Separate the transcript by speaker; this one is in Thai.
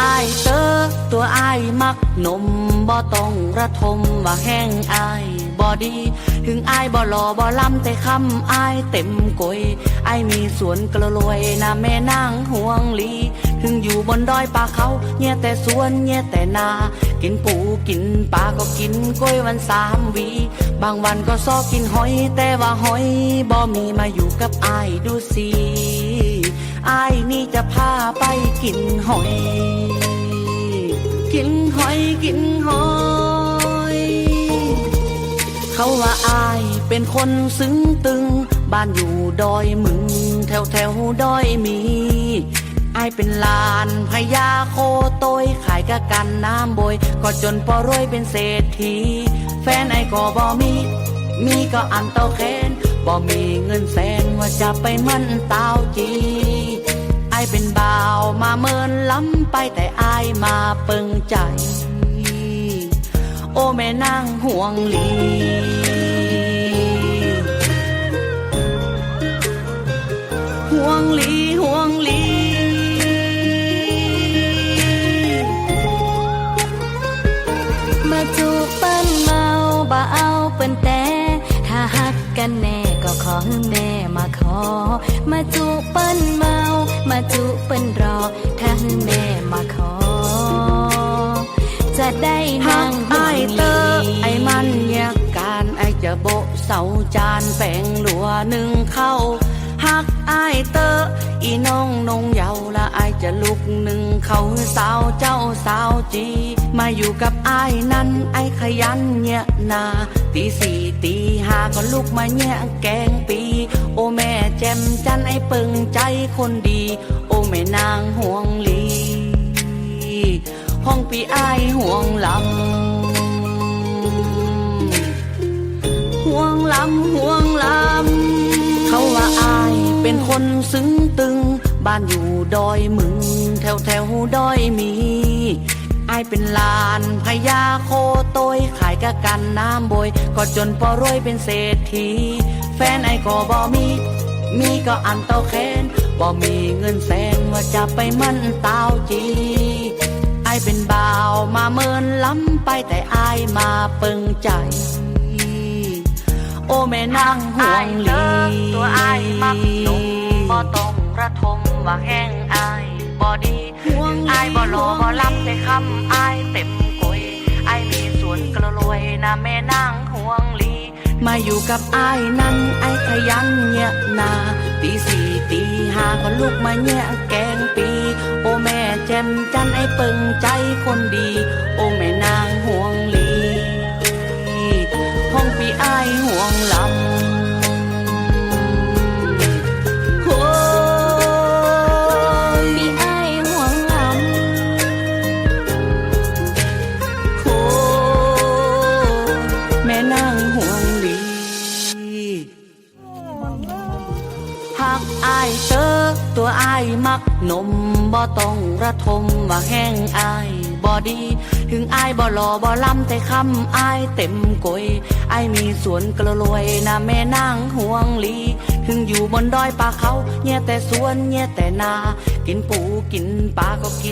Speaker 1: อายเตอตัวอายมักนมบ่ต้องระทมว่าแห้งอายบ่ดี ถึงอายบ่หล่อบ่ล้ำแต่คำอายเต็มกอยอายมีสวนกระลวยนะแม่นางห่วงลี ถึงอยู่บนดอยป่าเขาเนี่ยแต่สวนเนี่ยแต่นา กินปูกินปลาก็กินกล้วยวันสามวีบางวันก็ซอกกินหอย แต่ว่าหอยบ่มีมาอยู่กับอายดูสิ อายนี่จะพาไปกินหอย กินหอยกินหอย เขาว่าอายเป็นคนซึ้งตึง บ้านอยู่ดอยมึง แถวแถวดอยมีอายเป็นลานพญาโคโตยขายกะกันน้ำบยก็จนพอรวยเป็นเศรษฐี แฟนไอ้ก็บ่มี มีก็อันเต้าแค้น บ่มีเงินแสนว่าจะไปมันเต้าจีไอายเป็นบ่าวมาเมินล้ำไปแต่อายมาเปิงใจ โอ้แม่นางห่วงหลีห่วงหลีห่วงหลี
Speaker 2: มาจูบปิ้นเมาบ่เอาเปิ้นแต่ถ้าหักกันแน่ แม่มาขอ มาจุเปิ้นเมา มาจุเปิ้นรอ ถ้าแม่มาขอ จะได้นั่ง
Speaker 1: ไอายเตอ
Speaker 2: ดี
Speaker 1: ไอมันแยกการไอจะโบเสาจานแป้งหลัวหนึ่งเข้าหักไอายเตออีน้องนงเยา จะลุกหนึ่งเขาสาวเจ้าสาวจี มาอยู่กับไอายนั้นไอ้ขยันเนี่ยนาตีสี่ตีห้าก็ลุกมาเนี่ยแกงปี โอแม่แจ่มจันไอเปิงใจคนดี โอแม่นางห่วงลี ห้องปีอายห่วงลำห่วงลำห่วงลำเขาว่าอายเป็นคนซึ้งตึง บ้านอยู่ดอยมึง แถวแถวดอยมีอายเป็นลานพญาโคโตยขายกะกันน้ำบอยก็จนพอรวยเป็นเศรษฐี แฟนไอก็บ่มี มีก็อันเต้าแค้นบ่มีเงินแสนว่าจะไปมั่นเต้าจีไอายเป็นบ่าวมาเมินล้ำไปแต่อายมาเปิงใจ โอ้แม่นางห่วงลีตัวอายมักนมบ่ต้องระทม ว่าแห้งอายบ่ดีอายบ่หล่อบ่ล้ำแต่คำอายเต็มกอยอายมีสวนกระลวยนะแม่นางห่วงหลี มาอยู่กับอายนั้นไอายขยันเนี่ยนาตีสี่ตีห้าก็ลุกมาเนี่ยแกงปี โอแม่แจ่มจันไอเปิงใจคนดี โอแม่นางห่วงหลี ห้องปีอายห่วงลำ
Speaker 2: มั
Speaker 1: กนมบ่ต้องระทมว่าแห้งอายบ่ดี ถึงอายบ่หล่อบ่ล้ำแต่คำอายเต็มกอยอายมีสวนกระลวยนะแม่นางห่วงลี ถึงอยู่บนดอยป่าเขาเนี่ยแต่สวนเนี่ยแต่นา กินปูกินปลาก็กิน